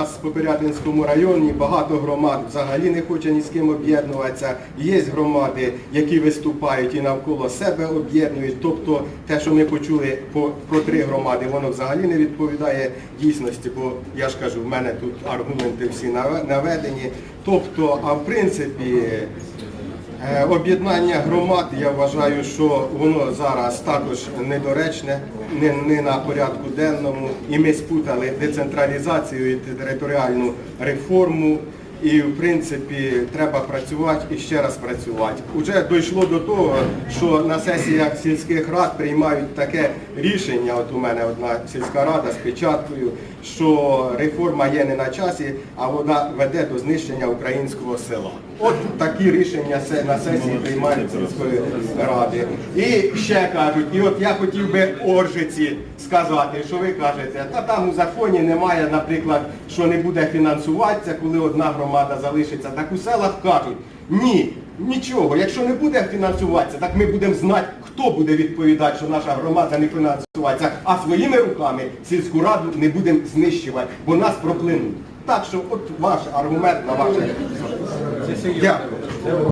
Нас в Попирятинському районі багато громад взагалі не хоче ні з ким об'єднуватися. Є громади, які виступають і навколо себе об'єднують. Тобто те, що ми почули про три громади, воно взагалі не відповідає дійсності, бо я ж кажу, в мене тут аргументи всі наведені. Тобто, а в принципі, Об'єднання громад, я вважаю, що воно зараз також недоречне, не, не на порядку денному. І ми спутали децентралізацію і територіальну реформу. І в принципі треба працювати і ще раз працювати. Уже дійшло до того, що на сесіях сільських рад приймають таке рішення. От у мене одна сільська рада з печаткою, що реформа є не на часі, а вона веде до знищення українського села. От такі рішення на сесії приймають сільської ради. І ще кажуть, і от я хотів би Оржиці сказати, що ви кажете, та там у законі немає, наприклад, що не буде фінансуватися, коли одна громада залишиться. Так у селах кажуть, ні, нічого, якщо не буде фінансуватися, так ми будемо знати, хто буде відповідати, що наша громада не фінансується, а своїми руками сільську раду не будемо знищувати, бо нас проплинуть. Так що от ваш аргумент на ваше. Дякую.